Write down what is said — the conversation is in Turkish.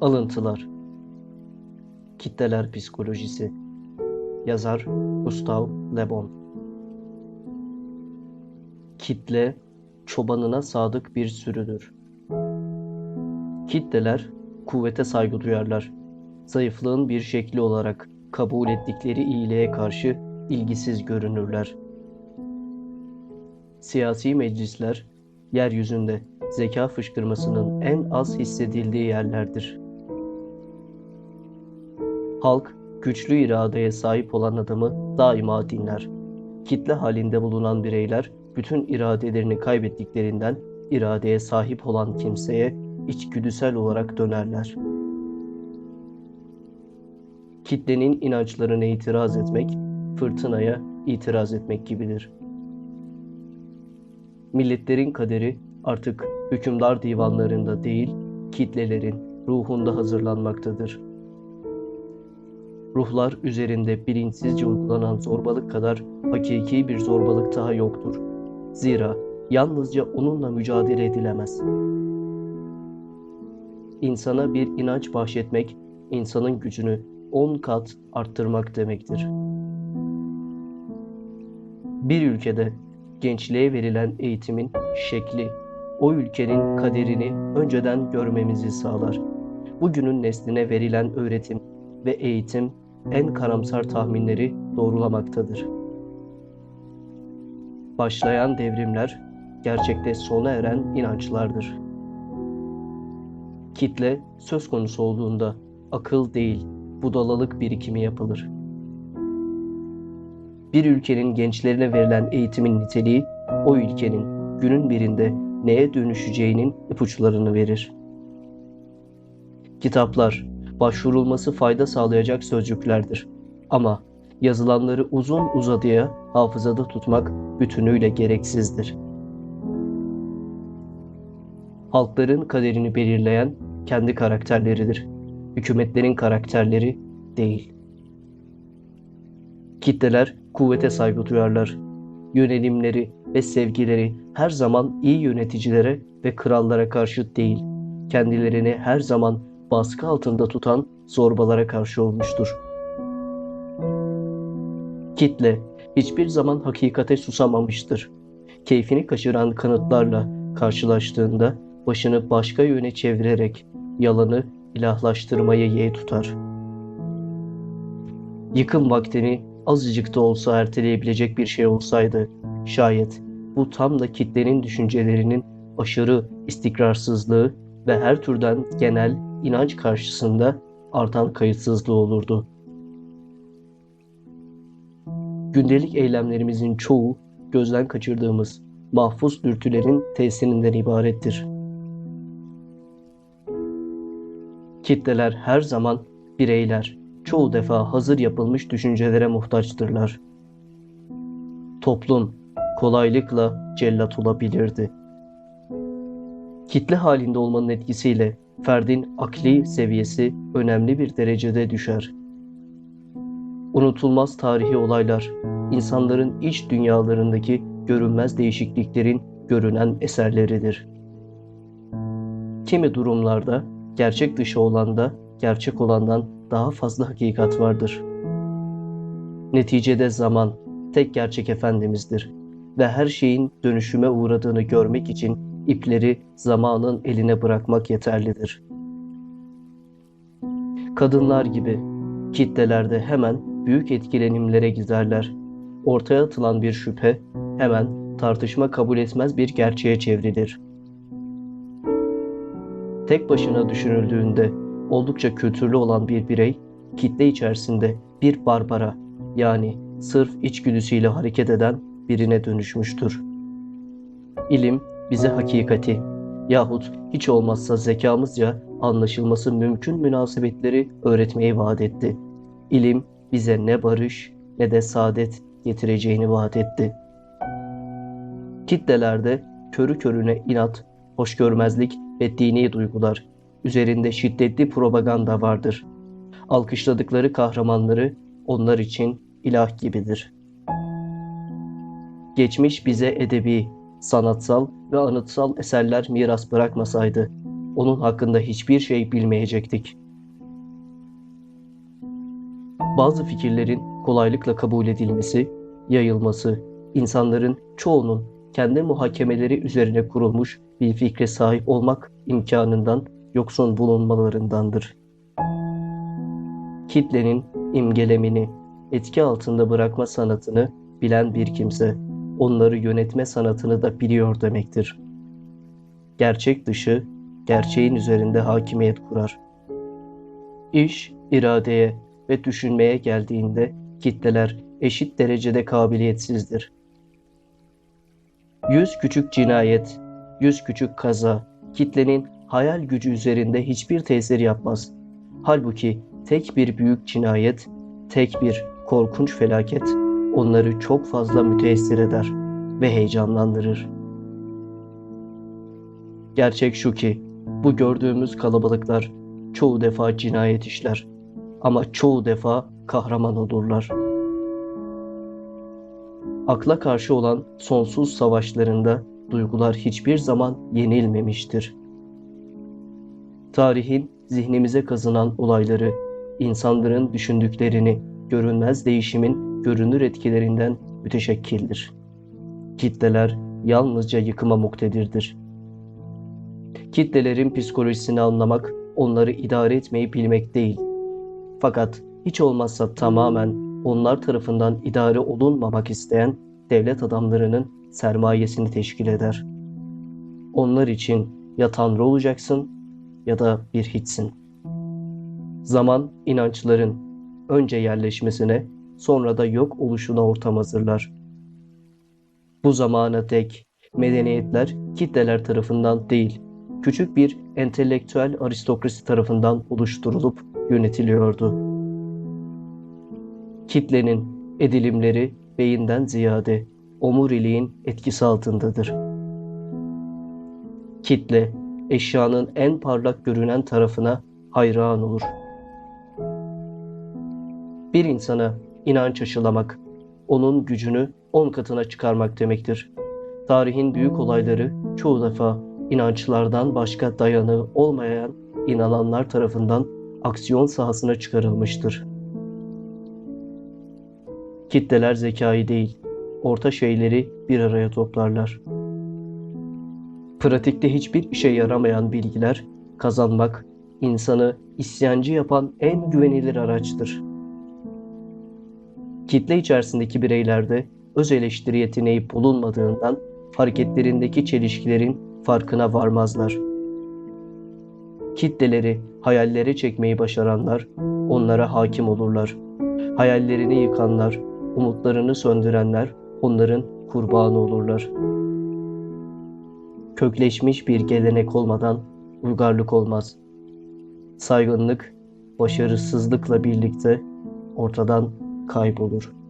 Alıntılar Kitleler Psikolojisi Yazar Gustav Le Bon Kitle, çobanına sadık bir sürüdür. Kitleler, kuvvete saygı duyarlar. Zayıflığın bir şekli olarak kabul ettikleri iyiliğe karşı ilgisiz görünürler. Siyasi meclisler, yeryüzünde zeka fışkırmasının en az hissedildiği yerlerdir. Halk, güçlü iradeye sahip olan adamı daima dinler. Kitle halinde bulunan bireyler, bütün iradelerini kaybettiklerinden iradeye sahip olan kimseye içgüdüsel olarak dönerler. Kitlenin inançlarına itiraz etmek, fırtınaya itiraz etmek gibidir. Milletlerin kaderi artık hükümdar divanlarında değil, kitlelerin ruhunda hazırlanmaktadır. Ruhlar üzerinde bilinçsizce uygulanan zorbalık kadar hakiki bir zorbalık daha yoktur. Zira yalnızca onunla mücadele edilemez. İnsana bir inanç bahşetmek, insanın gücünü on kat arttırmak demektir. Bir ülkede gençliğe verilen eğitimin şekli, o ülkenin kaderini önceden görmemizi sağlar. Bugünün nesline verilen öğretim ve eğitim en karamsar tahminleri doğrulamaktadır. Başlayan devrimler gerçekte sona eren inançlardır. Kitle söz konusu olduğunda akıl değil, budalalık birikimi yapılır. Bir ülkenin gençlerine verilen eğitimin niteliği o ülkenin günün birinde neye dönüşeceğinin ipuçlarını verir. Kitaplar başvurulması fayda sağlayacak sözcüklerdir. Ama yazılanları uzun uzadıya hafızada tutmak bütünüyle gereksizdir. Halkların kaderini belirleyen kendi karakterleridir. Hükümetlerin karakterleri değil. Kitleler kuvvete saygı duyarlar. Yönelimleri ve sevgileri her zaman iyi yöneticilere ve krallara karşı değil, kendilerini her zaman baskı altında tutan zorbalara karşı olmuştur. Kitle hiçbir zaman hakikate susamamıştır. Keyfini kaçıran kanıtlarla karşılaştığında başını başka yöne çevirerek yalanı ilahlaştırmayı yeğ tutar. Yıkım vaktini azıcık da olsa erteleyebilecek bir şey olsaydı, şayet bu tam da kitlenin düşüncelerinin aşırı istikrarsızlığı ve her türden genel inanç karşısında artan kayıtsızlığı olurdu. Gündelik eylemlerimizin çoğu gözden kaçırdığımız mahfuz dürtülerin tesirinden ibarettir. Kitleler her zaman bireyler, çoğu defa hazır yapılmış düşüncelere muhtaçtırlar. Toplum kolaylıkla cellat olabilirdi. Kitle halinde olmanın etkisiyle ferdin akli seviyesi önemli bir derecede düşer. Unutulmaz tarihi olaylar, insanların iç dünyalarındaki görünmez değişikliklerin görünen eserleridir. Kimi durumlarda gerçek dışı olanda gerçek olandan daha fazla hakikat vardır. Neticede zaman tek gerçek efendimizdir ve her şeyin dönüşüme uğradığını görmek için ipleri zamanın eline bırakmak yeterlidir. Kadınlar gibi kitlelerde hemen büyük etkilenimlere giderler. Ortaya atılan bir şüphe hemen tartışma kabul etmez bir gerçeğe çevrilir. Tek başına düşünüldüğünde oldukça kültürlü olan bir birey, kitle içerisinde bir barbara yani sırf içgüdüsüyle hareket eden birine dönüşmüştür. İlim bize hakikati yahut hiç olmazsa zekamızca anlaşılması mümkün münasebetleri öğretmeyi vaat etti. İlim bize ne barış ne de saadet getireceğini vaat etti. Kitlelerde körü körüne inat, hoşgörmezlik ve dini duygular, üzerinde şiddetli propaganda vardır. Alkışladıkları kahramanları onlar için ilah gibidir. Geçmiş bize edebi, sanatsal ve anıtsal eserler miras bırakmasaydı, onun hakkında hiçbir şey bilmeyecektik. Bazı fikirlerin kolaylıkla kabul edilmesi, yayılması, insanların çoğunun kendi muhakemeleri üzerine kurulmuş bir fikre sahip olmak imkanından yoksun bulunmalarındandır. Kitlenin imgelemini, etki altında bırakma sanatını bilen bir kimse, onları yönetme sanatını da biliyor demektir. Gerçek dışı, gerçeğin üzerinde hakimiyet kurar. İş, iradeye ve düşünmeye geldiğinde kitleler eşit derecede kabiliyetsizdir. Yüz küçük cinayet, yüz küçük kaza, kitlenin hayal gücü üzerinde hiçbir tesir yapmaz. Halbuki tek bir büyük cinayet, tek bir korkunç felaket onları çok fazla müteessir eder ve heyecanlandırır. Gerçek şu ki bu gördüğümüz kalabalıklar çoğu defa cinayet işler ama çoğu defa kahraman olurlar. Akla karşı olan sonsuz savaşlarında duygular hiçbir zaman yenilmemiştir. Tarihin zihnimize kazınan olayları, insanların düşündüklerini, görünmez değişimin görünür etkilerinden müteşekkildir. Kitleler yalnızca yıkıma muktedirdir. Kitlelerin psikolojisini anlamak, onları idare etmeyi bilmek değil. Fakat hiç olmazsa tamamen onlar tarafından idare olunmamak isteyen devlet adamlarının sermayesini teşkil eder. Onlar için ya tanrı olacaksın ya da bir hiçsin. Zaman inançların önce yerleşmesine sonra da yok oluşuna ortam hazırlar. Bu zamana dek medeniyetler kitleler tarafından değil, küçük bir entelektüel aristokrasi tarafından oluşturulup yönetiliyordu. Kitlenin edilimleri beyinden ziyade omuriliğin etkisi altındadır. Kitle, eşyanın en parlak görünen tarafına hayran olur. Bir insana inanç aşılamak, onun gücünü on katına çıkarmak demektir. Tarihin büyük olayları çoğu defa inançlardan başka dayanığı olmayan inananlar tarafından aksiyon sahasına çıkarılmıştır. Kitleler zekayı değil, orta şeyleri bir araya toplarlar. Pratikte hiçbir işe yaramayan bilgiler kazanmak insanı isyancı yapan en güvenilir araçtır. Kitle içerisindeki bireylerde öz eleştiri yeteneği bulunmadığından hareketlerindeki çelişkilerin farkına varmazlar. Kitleleri hayallere çekmeyi başaranlar onlara hakim olurlar. Hayallerini yıkanlar, umutlarını söndürenler onların kurbanı olurlar. Kökleşmiş bir gelenek olmadan uygarlık olmaz. Saygınlık başarısızlıkla birlikte ortadan kaybolur.